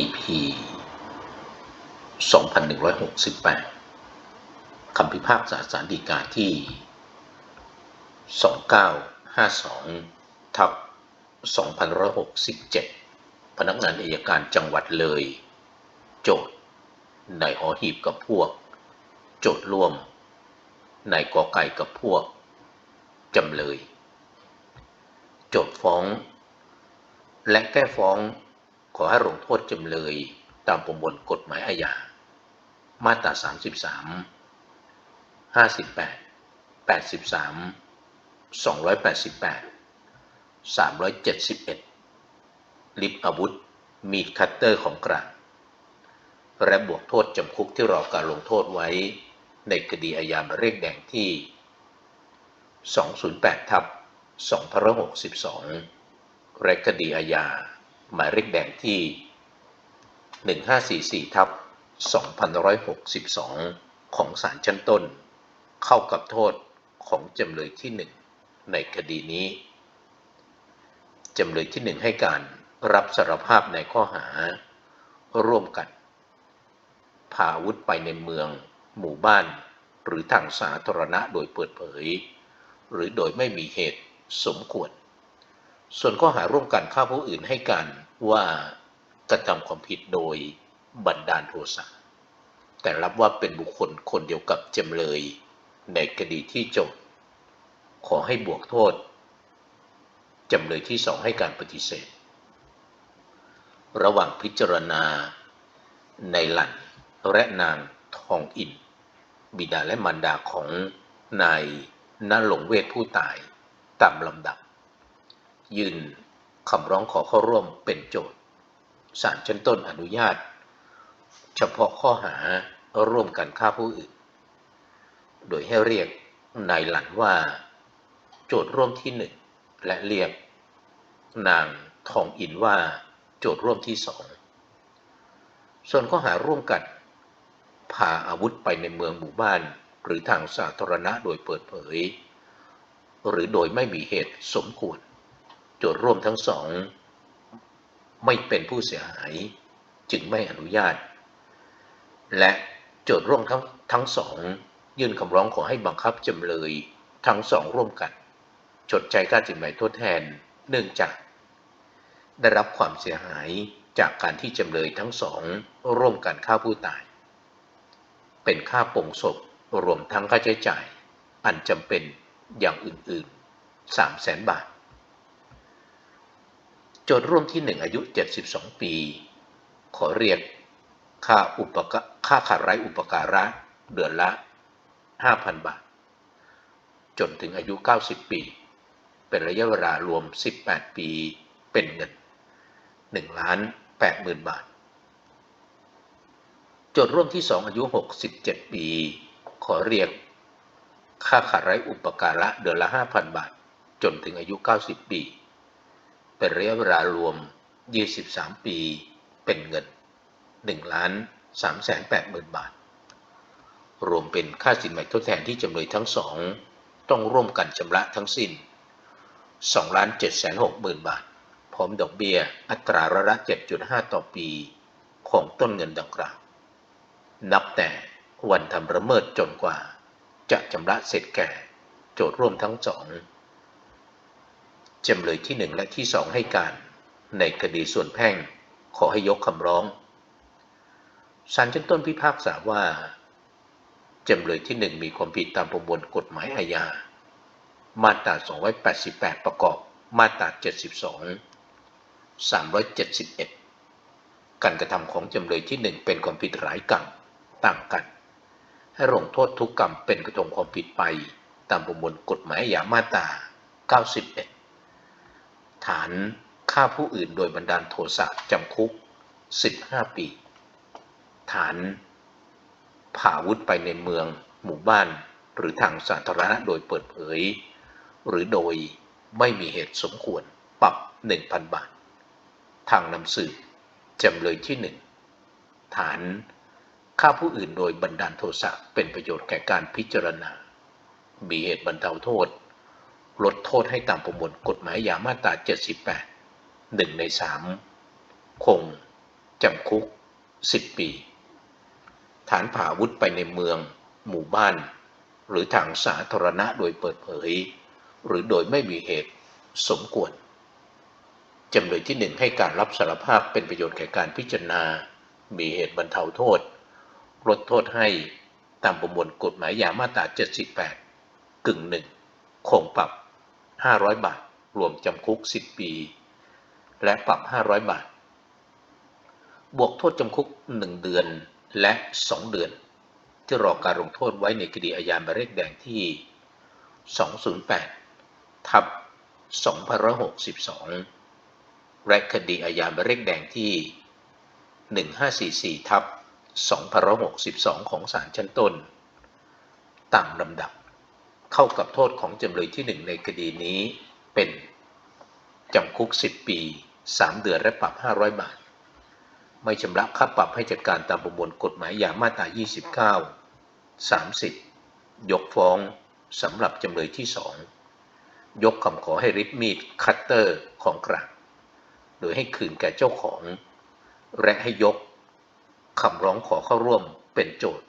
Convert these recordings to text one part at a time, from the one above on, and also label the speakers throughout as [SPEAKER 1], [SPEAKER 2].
[SPEAKER 1] EP 2168 คำพิพากษาสารดีกาที่ 2952 ทับ2567 พนักงานอายการจังหวัดเลย โจทย์นายหอหีบกับพวก โจทย์ร่วมนายกอไก่กับพวก จำเลย โจทย์ฟ้อง และแก้ฟ้อง ขอให้ลงโทษจำเลยตามประมวลกฎหมายอาญา มาตรา 33 58 83 288 371 ลิบอาวุธ มีดคัตเตอร์ของกลางและบวกโทษจำคุกที่รอการลงโทษไว้ในคดีอาญาหมายเลขแดงที่ 208 ทับ 2 6 2และคดีอาญา หมายเลขแดงที่ 1544ทับ2562 ของศาลชั้นต้น เข้ากับโทษของจำเลยที่ 1 ในคดีนี้ จำเลยที่ 1 ให้การรับสารภาพในข้อหา ร่วมกัน พาอาวุธไปในเมือง หมู่บ้าน หรือทางสาธารณะโดยเปิดเผย หรือโดยไม่มีเหตุสมควร ส่วนข้อหาร่วมกันฆ่าผู้อื่นให้การว่ากระทำความผิดโดยบันดาลโทสะแต่รับว่าเป็นบุคคลคนเดียวกับจำเลย ในคดีที่โจทขอให้บวกโทษจำเลยที่สองให้การปฏิเสธ ระหว่างพิจารณา ในหลันและนางทองอิน บิดาและมารดาของนายนหลงเวทผู้ตายตามลำดับ ยื่นคำร้องขอเข้าร่วมเป็นโจทย์ศาลชั้นต้นอนุญาต เฉพาะข้อหาร่วมกันฆ่าผู้อื่น โดยให้เรียกนายหลันว่า โจทย์ร่วมที่หนึ่งและเรียก นางทองอินว่า โจทย์ร่วมที่สองส่วนข้อหาร่วมกันพาอาวุธไปในเมืองหมู่บ้าน หรือทางสาธารณะโดยเปิดเผย หรือโดยไม่มีเหตุสมควร จทย์ร่วมทั้งสอง ไม่เป็นผู้เสียหายจึงไม่อนุญาต และโจทย์ร่วมทั้งทั้งสอง ยื่นคำร้องขอให้บังคับจำเลยทั้งสองร่วมกันชดใช้ค่าสินไหมทดแทน เนื่องจาก ได้รับความเสียหายจากการที่จำเลยทั้งสอง ร่วมกันฆ่าผู้ตาย เป็นค่าปงศพรวมทั้งค่าใช้จ่าย อันจำเป็นอย่างอื่นๆ3 0 0แสนบาท โจทย์ร่วมที่1อายุ 72 ปี ขอเรียกค่าอุปกค่าขาดไร้อุปการะเดือนละ 5,000 บาท จนถึงอายุ 90 ปี เป็นระยะเวลารวม 18 ปีเป็นเงิน1ล้าน80,000 บาท โจทย์ร่วมที่ 2 อายุ 67 ปี ขอเรียก ค่าขาดไร้อุปการะเดือนละ 5,000 บาท จนถึงอายุ 90 ปี เป็นระยะเวลารวม 23 ปี เป็นเงิน1ล้าน380,000บาท รวมเป็นค่าสินไหมทดแทนที่จำเลยทั้งสอง ต้องร่วมกันชำระทั้งสิ้น2ล้าน760,000บาท พร้อมดอกเบี้ยอัตราระละ7.5 ต่อปีของต้นเงินดังกล่าว นับแต่วันทำระเมิดจนกว่า จะชำระเสร็จแก่ โจทย์ร่วมทั้งสอง จำเลยที่หนึ่งและที่สองให้การ ในคดีส่วนแพ่งขอให้ยกคำร้องศาลชั้นต้นพิพากษาว่าจำเลยที่หนึ่งมีความผิดตามประมวลกฎหมายอาญา มาตรา 288 ประกอบ มาตรา 72 371 การกระทำของจำเลยที่หนึ่งเป็นความผิดหลายกรรมต่างกัน ให้ลงโทษทุกกรรมเป็นกระทงความผิดไป ตามประมวลกฎหมายอาญามาตรา 91 ฐานฆ่าผู้อื่นโดยบันดาลโทสะจำคุก 15 ปี ฐานผ่าวุธไปในเมือง หมู่บ้าน หรือทางสาธารณะโดยเปิดเผย หรือโดยไม่มีเหตุสมควรปรับ 1,000 บาท ทางนำสืบจำเลยที่ 1 ฐานฆ่าผู้อื่นโดยบันดาลโทสะเป็นประโยชน์แก่การพิจารณา มีเหตุบรรเทาโทษ ลดโทษให้ตามประมวลกฎหมายยามาตรา 78 1 ใน 3 คง จำคุก 10 ปี ฐานผ่าอาวุธไปในเมือง หมู่บ้าน หรือทางสาธารณะโดยเปิดเผย หรือโดยไม่มีเหตุสมควร จำเลยที่หนึ่งให้การรับสารภาพเป็นประโยชน์แก่การพิจารณา มีเหตุบรรเทาโทษ ลดโทษให้ตามประมวลกฎหมายยามาตรา 78 กึ่งหนึ่งคงปรับ 500 บาท รวมจำคุก 10 ปี และปรับ 500 บาท บวกโทษจำคุก 1 เดือนและ 2 เดือน ที่รอการลงโทษไว้ในคดีอาญาหมายเลขแดงที่ 208 ทับ 2562 และคดีอาญาหมายเลขแดงที่ 1544 ทับ 2562 ของศาลชั้นต้น ตามลำดับ เข้ากับโทษของจำเลยที่หนึ่งในคดีนี้ เป็นจำคุก 10 ปี 3 เดือนและปรับ 500 บาท ไม่ชำระค่าปรับให้จัดการตามประมวลกฎหมายยามาตรา29 30 ยกฟ้องสำหรับจำเลยที่ 2 ยกคำขอให้ริบมีดคัตเตอร์ของกลางโดยให้คืนแก่เจ้าของ และให้ยกคำร้องขอเข้าร่วมเป็นโจทย์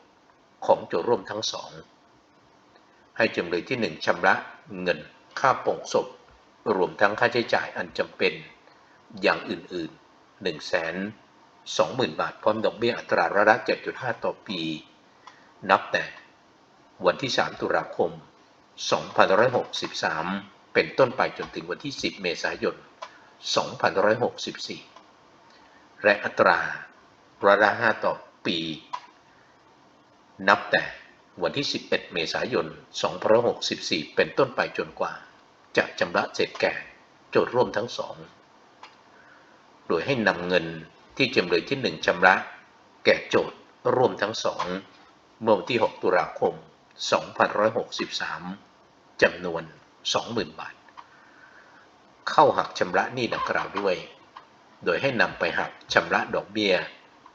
[SPEAKER 1] ของโจทย์ร่วมทั้งสอง ให้จำเลยที่หนึ่งชำระเงินค่าปลงศพ รวมทั้งค่าใช้จ่ายอันจำเป็นอย่างอื่น ๆ 1 2 0 0 0 0 บาท พร้อมดอกเบี้ยอัตราระดับ7.5 ต่อปี นับแต่วันที่ 3 ตุลาคม 2563 เป็นต้นไปจนถึงวันที่ 10 เมษายน 2564 และอัตราร้อยละ5ต่อปี นับแต่ วันที่ 11 เมษายน 2564 เป็นต้นไปจนกว่า จะชำระเสร็จแก่โจทย์ร่วมทั้งสอง โดยให้นำเงินที่จำเลยที่ 1ชำระแก่โจทย์ร่วมทั้งสองเมื่อวันที่ 6 ตุลาคม 2563 จำนวน 20,000 บาท เข้าหักชำระหนี้ดังกล่าวด้วย โดยให้นำไปหักชำระดอกเบี้ย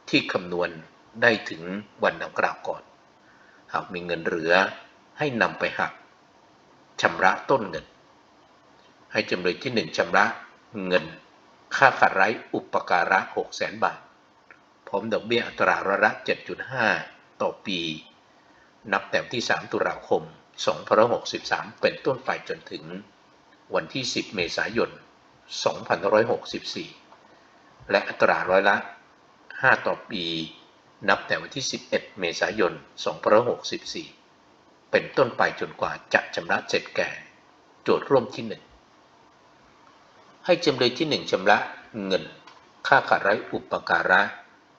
[SPEAKER 1] ที่คำนวณได้ถึงวันดังกล่าวก่อน หากมีเงินเหลือให้นำไปหักชำระต้นเงิน ให้จำเลยที่1ชำระเงิน ค่าขาดไร้อุปการะ6 0 0 0 0 0บาท พร้อมดอกเบี้ยอัตราร้อยละ 7.5 ต่อปี นับแต่ที่ 3 ตุลาคม 2563 เป็นต้นไปจนถึงวันที่ 10 เมษายน 2564 และอัตราร้อยละ 5 ต่อปี นับแต่วันที่ 11 เมษายน 2564 เป็นต้นไปจนกว่าจะชำระเสร็จแก่ โจทย์ร่วมที่ 1 ให้จำเลยที่ 1ชำระเงิน ค่าขาดไร้อุปการะ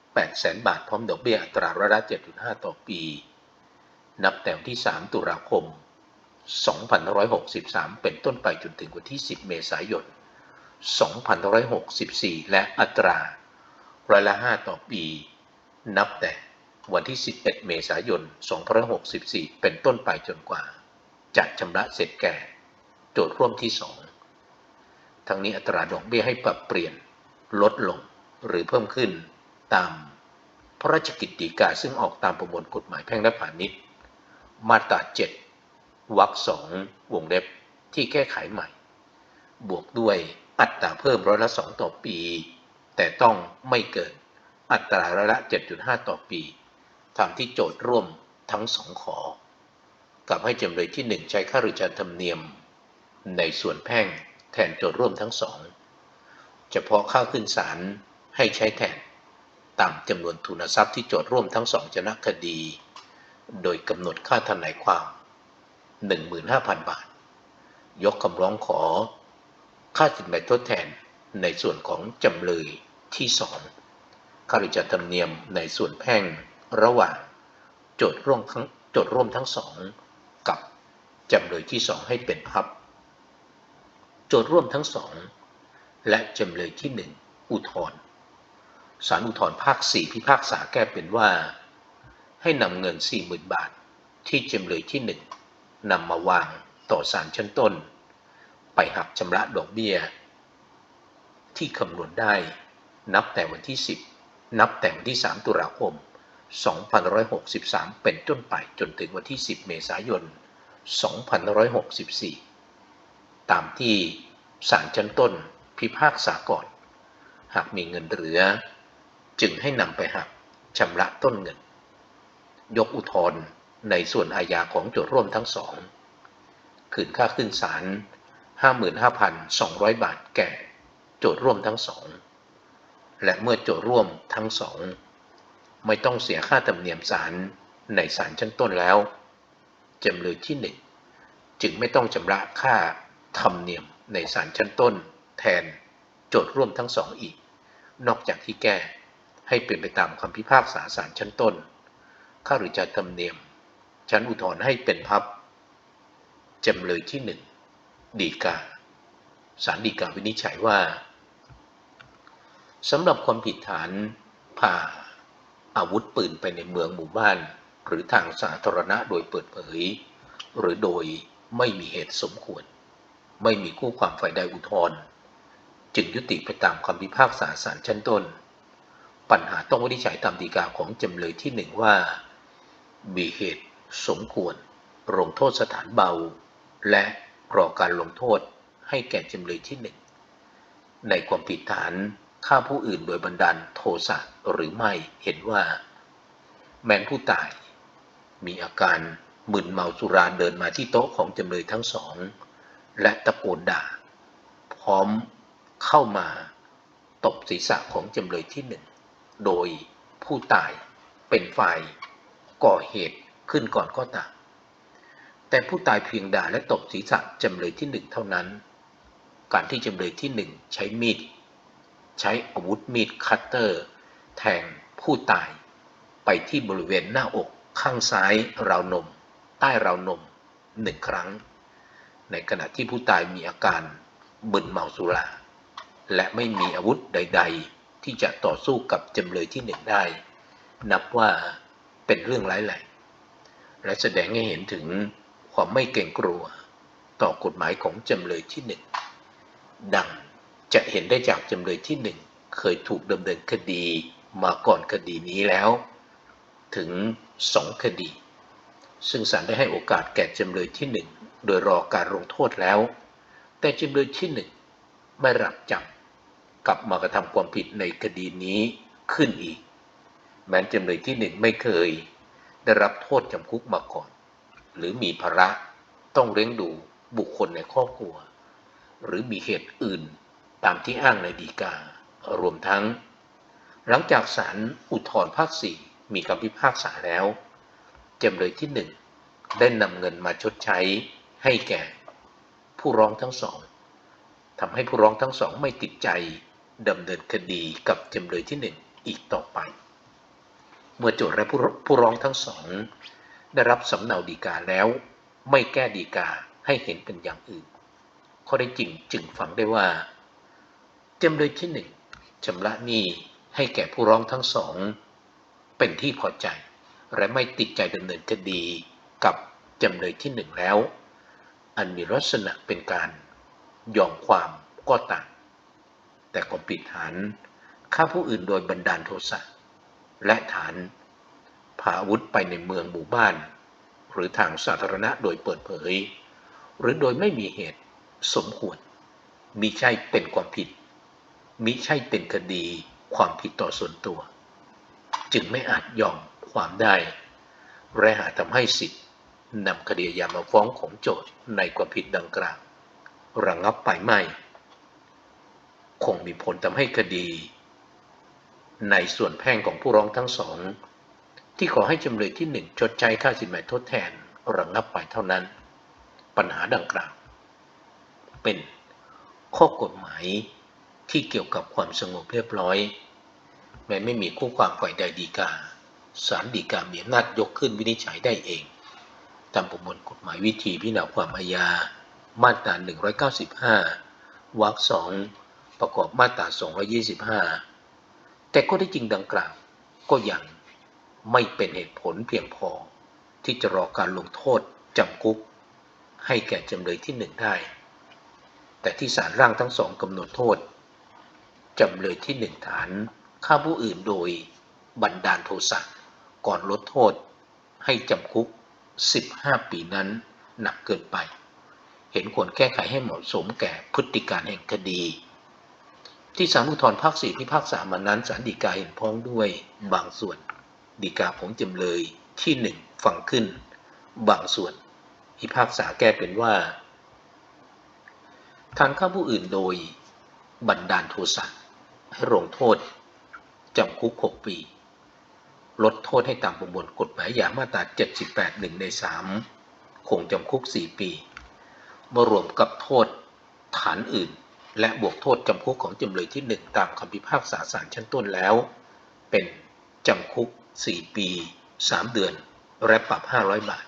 [SPEAKER 1] 800,000 บาทพร้อมดอกเบี้ยอัตราร้อยละ7.5 ต่อปี นับแต่วันที่ 3 ตุลาคม 2563 เป็นต้นไปจนถึงวันที่ 10 เมษายน 2564 และอัตราร้อยละ5ต่อปี นับแต่วันที่ 11 เมษายน 2564 เป็นต้นไปจนกว่า จะชำระเสร็จแก่ โจทย์ร่วมที่ 2 ทั้งนี้อัตราดอกเบี้ยให้ปรับเปลี่ยน ลดลงหรือเพิ่มขึ้นตามพระราชกิจฎีกาซึ่งออกตามประมวลกฎหมายแพ่งและพาณิชย์ มาตรา 7 วรรคสองวงเล็บที่แก้ไขใหม่ บวกด้วยอัตราเพิ่มร้อยละ2ต่อปี แต่ต้องไม่เกิน อัตราร้อยละ 7.5 ต่อปีตามที่โจทย์ร่วมทั้งสองขอกับให้จำเลยที่ 1 ใช้ค่าริชาธรรมเนียม ในส่วนแพ่งแทนโจทย์ร่วมทั้งสองเฉพาะค่าขึ้นศาลให้ใช้แทนตามจำนวนทุนทรัพย์ที่โจทย์ร่วมทั้งสองชนะคดี โดยกำหนดค่าทนายความ 15,000 บาท ยกคำร้องขอ ค่าสินไหมทดแทนในส่วนของจำเลยที่สอง ค่าริจธรรมเนียมในส่วนแพ่งระหว่างโจทย์ร่วมทั้งโจทย์ร่วมทั้งสองกับจำเลยที่สองให้เป็นพับ โจทย์ร่วมทั้งสองและจำเลยที่หนึ่งอุทธรศาลอุทธรภาคสี่พิพากษาแก้เป็นว่า ให้นำเงิน40,000บาท ที่จำเลยที่หนึ่งนำมาวางต่อศาลชั้นต้น ไปหักชำระดอกเบี้ย ที่คำนวณได้นับแต่วันที่ 10 นับแต่วันที่ 3 ตุลาคม 2563 เป็นต้นไปจนถึงวันที่ 10 เมษายน 2564 ตามที่ศาลชั้นต้นพิพากษาก่อน หากมีเงินเหลือ จึงให้นำไปหักชำระต้นเงิน ยกอุทธรณ์ในส่วนอาญาของโจทย์ร่วมทั้งสองคืนค่าขึ้นศาล55,200 บาทแก่โจทย์ร่วมทั้งสอง และเมื่อโจทร่วมทั้งสอง ไม่ต้องเสียค่าธรรมเนียมศาลในศาลชั้นต้นแล้วจำเลยที่หนึ่งจึงไม่ต้องชำระค่าธรรมเนียมในศาลชั้นต้น แทนโจทร่วมทั้งสองอีก นอกจากที่แก้ให้เป็นไปตามคำพิพากษาศาลชั้นต้น ค่าหรือจ่ายธรรมเนียม ชั้นอุทธรณ์ให้เป็นพับจำเลยที่หนึ่งดีกาศาลฎีกาวินิจฉัยว่า สำหรับความผิดฐานพาอาวุธปืนไปในเมืองหมู่บ้าน หรือทางสาธารณะโดยเปิดเผย หรือโดยไม่มีเหตุสมควร ไม่มีคู่ความฝ่ายใดอุทธรณ์จึงยุติไปตามคำพิพากษาศาลชั้นต้น ปัญหาต้องวินิจฉัยตามฎีกาของจำเลยที่หนึ่งว่า มีเหตุสมควรลงโทษสถานเบา และรอการลงโทษให้แก่จำเลยที่หนึ่งในความผิดฐาน ฆ่าผู้อื่นโดยบันดาลโทสะหรือไม่เห็นว่า แม้นผู้ตาย มีอาการมึนเมาสุราเดินมาที่โต๊ะของจำเลยทั้งสอง และตะโกนด่า พร้อมเข้ามาตบศีรษะของจำเลยที่หนึ่ง โดยผู้ตายเป็นฝ่ายก่อเหตุขึ้นก่อนก็ตามแต่ผู้ตายเพียงด่าและตบศีรษะจำเลยที่หนึ่งเท่านั้น การที่จำเลยที่หนึ่งใช้มีด ใช้อาวุธมีดคัตเตอร์ แทงผู้ตาย ไปที่บริเวณหน้าอกข้างซ้ายราวนม ใต้ราวนมหนึ่งครั้ง ในขณะที่ผู้ตายมีอาการบึนเมาสุราและไม่มีอาวุธใด ๆ ที่จะต่อสู้กับจำเลยที่หนึ่งได้ นับว่าเป็นเรื่องร้ายแรงและแสดงให้เห็นถึงความไม่เกรงกลัว ต่อกฎหมายของจำเลยที่หนึ่งดัง จะเห็นได้จากจำเลยที่หนึ่งเคยถูกดำเนินคดีมาก่อนคดีนี้แล้ว ถึงสองคดี ซึ่งศาลได้ให้โอกาสแก่จำเลยที่หนึ่งโดยรอการลงโทษแล้ว แต่จำเลยที่หนึ่งไม่รับจำกลับมากระทำความผิดในคดีนี้ขึ้นอีก แม้จำเลยที่หนึ่งไม่เคย ได้รับโทษจำคุกมาก่อน หรือมีภาระต้องเลี้ยงดูบุคคลในครอบครัว หรือมีเหตุอื่น ตามที่อ้างในดีกา รวมทั้ง หลังจากศาลอุทธรภาคสี่มีคำพิพากษาแล้ว จำเลยที่หนึ่งได้นำเงินมาชดใช้ให้แก่ ผู้ร้องทั้งสองทำให้ผู้ร้องทั้งสองไม่ติดใจดำเนินคดีกับจำเลยที่หนึ่งอีกต่อไป เมื่อโจทย์และผู้ผู้ร้องทั้งสอง ได้รับสำเนาดีกาแล้ว ไม่แก้ดีกาให้เห็นเป็นอย่างอื่น ข้อได้จริงจึงฝังได้ว่า จำเลยที่หนึ่งชำระหนี้ให้แก่ผู้ร้องทั้งสอง เป็นที่พอใจ และไม่ติดใจดำเนินคดีกับจำเลยที่หนึ่งแล้ว อันมีลักษณะเป็นการยอมความก็ตามแต่ความผิดฐานฆ่าผู้อื่นโดยบันดาลโทสะและฐานพาอาวุธไปในเมืองหมู่บ้าน หรือทางสาธารณะโดยเปิดเผย หรือโดยไม่มีเหตุสมควรมิใช่เป็นความผิด มิใช่เป็นคดีความผิดต่อส่วนตัว จึงไม่อาจยอมความได้ และหาทำให้สิทธิ์นำคดียามาฟ้องของโจทย์ในความผิดดังกล่าวระงับไปไม่ คงมีผลทำให้คดี ในส่วนแพ่งของผู้ร้องทั้งสอง ที่ขอให้จำเลยที่หนึ่งชดใช้ค่าสินไหมทดแทนระงับไปเท่านั้น ปัญหาดังกล่าว เป็นข้อกฎหมาย ที่เกี่ยวกับความสงบเรียบร้อย แม้ไม่มีคู่ความฝ่ายใดดีกาศาลฎีกามีอำนาจยกขึ้นวินิจฉัยได้เอง ตามประมวลกฎหมายวิธีพิจารณาความอาญา มาตรา 195 วรรคสองประกอบมาตรา 225 แต่ก็ได้จริงดังกล่าว ก็ยังไม่เป็นเหตุผลเพียงพอ ที่จะรอการลงโทษจำคุก ให้แก่จำเลยที่หนึ่งได้ แต่ที่ศาลร่างทั้งสองกำหนดโทษ จำเลยที่หนึ่งฐานฆ่าผู้อื่นโดยบันดาลโทสะก่อนลดโทษ ให้จำคุก 15 ปีนั้นหนักเกินไป เห็นควรแก้ไขให้เหมาะสมแก่พฤติการแห่งคดี ที่ศาลอุทธรภาคสี่พิพากษามานั้นศาลฎีกาเห็นพ้องด้วยบางส่วนฎีกาของจำเลยที่หนึ่งฟังขึ้น บางส่วนพิพากษาแก้เป็นว่าทานฆ่าผู้อื่นโดยบันดาลโทสะ ให้ลงโทษจำคุก 6 ปี ลดโทษให้ตามประมวลกฎหมายยามาตรา 78 1 ใน 3 คงจำคุก 4 ปี มารวมกับโทษฐานอื่น และบวกโทษจำคุกของจำเลยที่ 1 ตามคำพิพากษาศาลชั้นต้นแล้ว เป็นจำคุก 4 ปี 3 เดือน และปรับ 500 บาท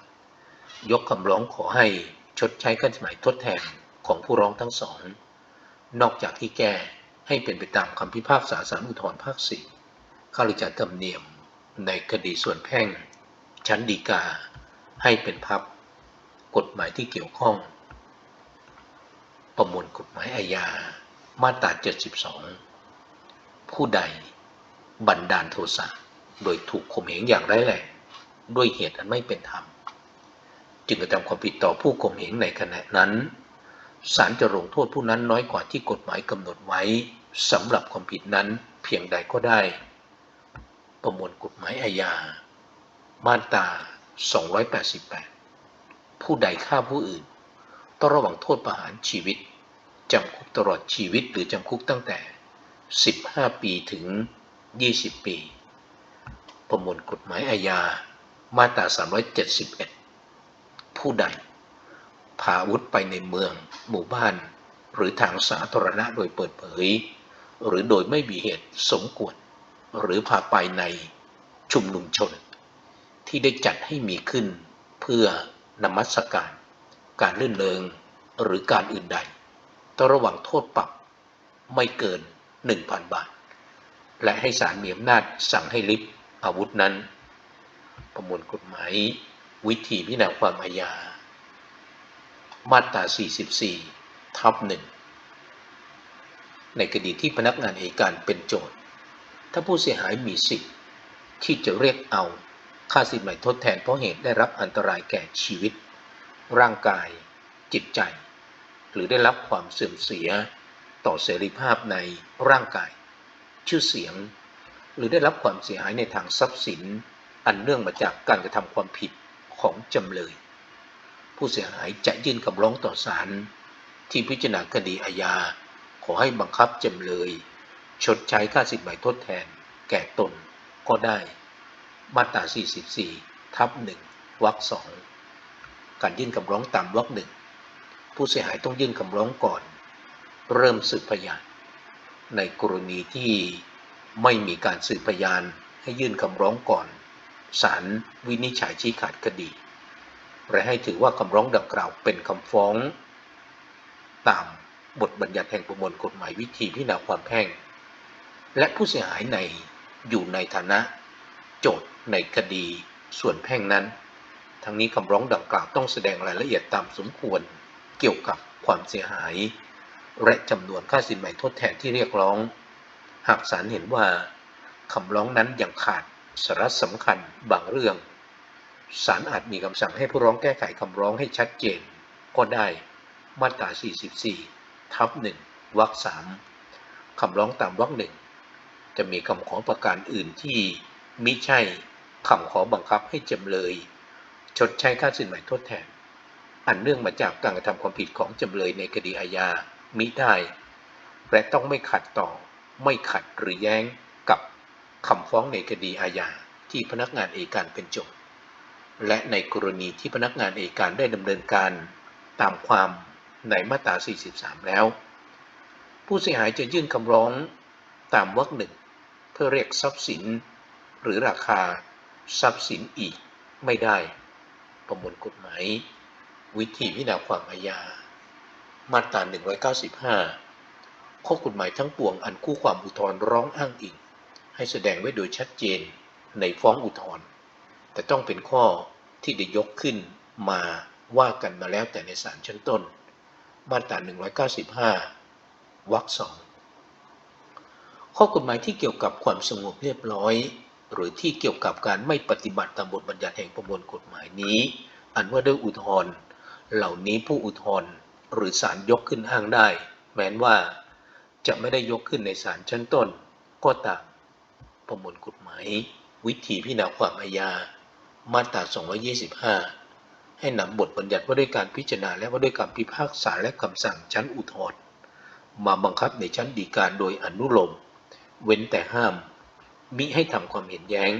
[SPEAKER 1] ยกคำร้องขอให้ชดใช้ค่าสินไหมทดแทนของผู้ร้องทั้งสอง นอกจากที่แก้ ให้เป็นไปตามคำพิพากษาศาลอุทธรณ์ภาคสี่ข้าราชการธรรมเนียมในคดีส่วนแพ่ง ชั้นฎีกา ให้เป็นพับ กฎหมายที่เกี่ยวข้อง ประมวลกฎหมายอาญา มาตรา 72 ผู้ใด บันดาลโทสะโดยถูกข่มเหงอย่างร้ายแรงด้วยเหตุอันไม่เป็นธรรม จึงกระทำความผิดต่อผู้ข่มเหงในขณะนั้น ศาลจะลงโทษผู้นั้นน้อยกว่าที่กฎหมายกำหนดไว้สำหรับความผิดนั้นเพียงใดก็ได้ ประมวลกฎหมายอาญา มาตรา 288 ผู้ใดฆ่าผู้อื่น ต้องระวังโทษประหารชีวิต จำคุกตลอดชีวิตหรือจำคุกตั้งแต่ 15 ปีถึง 20 ปี ประมวลกฎหมายอาญา มาตรา 371 ผู้ใด พาอาวุธไปในเมือง หมู่บ้าน หรือทางสาธารณะโดยเปิดเผย หรือโดยไม่มีเหตุสมควร หรือพาไปในชุมนุมชน ที่ได้จัดให้มีขึ้นเพื่อนมัสการ การลื่นเลงหรือการอื่นใดต้องระวังโทษปรับไม่เกิน 1,000 บาท และให้ศาลมีอำนาจสั่งให้ลิบอาวุธนั้น ประมวลกฎหมายวิธีพิจารณาความอาญา มาตรา 44 ทับหนึ่งในคดีที่พนักงานอัยการเป็นโจทย์ ถ้าผู้เสียหายมีสิทธิ์ที่จะเรียกเอาค่าสินใหม่ทดแทนเพราะเหตุได้รับอันตรายแก่ชีวิต ร่างกาย จิตใจ หรือได้รับความเสื่อมเสีย ต่อเสรีภาพในร่างกาย ชื่อเสียง หรือได้รับความเสียหายในทางทรัพย์สิน อันเนื่องมาจากการกระทำความผิดของจำเลย ผู้เสียหายจะยื่นคำร้องต่อศาลที่พิจารณาคดีอาญา ขอให้บังคับจำเลย ชดใช้ค่าสินไหมทดแทน แก่ตนก็ได้ มาตรา 44 ทับ 1 วรรคสองการยื่นคำร้องตามวรรคหนึ่งผู้เสียหายต้องยื่นคำร้องก่อน เริ่มสืบพยาน ในกรณีที่ไม่มีการสืบพยานให้ยื่นคำร้องก่อนศาลวินิจฉัยชี้ขาดคดี และให้ถือว่าคำร้องดังกล่าวเป็นคำฟ้อง ตามบทบัญญัติแห่งประมวลกฎหมายวิธีพิจารณาความแพ่ง และผู้เสียหายในอยู่ในฐานะ โจทย์ในคดีส่วนแพ่งนั้น ทั้งนี้คำร้องดังกล่าวต้องแสดงรายละเอียดตามสมควรเกี่ยวกับความเสียหาย และจำนวนค่าสินไหมทดแทนที่เรียกร้อง หากศาลเห็นว่าคำร้องนั้นยังขาดสาระสำคัญบางเรื่อง ศาลอาจมีคำสั่งให้ผู้ร้องแก้ไขคำร้องให้ชัดเจน ก็ได้ มาตรา 44 ทับ 1 วรรค 3 คำร้องตามวรรคหนึ่งจะมีคำขอประการอื่นที่มิใช่คำขอบังคับให้จำเลย ชดใช้ค่าสินไหมทดแทน อันเนื่องมาจากการกระทำความผิดของจำเลยในคดีอาญามิได้ และต้องไม่ขัดต่อ ไม่ขัดหรือแย้งกับคำฟ้องในคดีอาญาที่พนักงานเอกการเป็นโจทย์ และในกรณีที่พนักงานเอกการได้ดำเนินการตามความในมาตรา 43 แล้ว ผู้เสียหายจะยื่นคำร้องตามวรรคหนึ่งเพื่อเรียกทรัพย์สิน หรือราคาทรัพย์สินอีกไม่ได้ ประมวลกฎหมาย วิธีพิจารณาความอาญา มาตรา 195 ข้อกฎหมายทั้งปวงอันคู่ความอุทธรณ์ร้องอ้างอิง ให้แสดงไว้โดยชัดเจนในฟ้องอุทธรณ์ แต่ต้องเป็นข้อที่ได้ยกขึ้นมาว่ากันมาแล้วแต่ในศาลชั้นต้น มาตรา 195 วรรคสองข้อกฎหมายที่เกี่ยวกับความสงบเรียบร้อย หรือที่เกี่ยวกับการไม่ปฏิบัติตามบทบัญญัติแห่งประมวลกฎหมายนี้ อันว่าด้วยอุทธรณ์เหล่านี้ผู้อุทธรณ์หรือศาลยกขึ้นอ้างได้ แม้นว่าจะไม่ได้ยกขึ้นในศาลชั้นต้น ก็ตามประมวลกฎหมาย วิธีพิจารณาความอาญา มาตรา225 ให้นำบทบัญญัติว่าด้วยการพิจารณาและว่าด้วยการพิพากษาและคำสั่งชั้นอุทธรณ์มาบังคับในชั้นฎีกาโดยอนุโลม เว้นแต่ห้าม มิให้ทำความเห็นแย้ง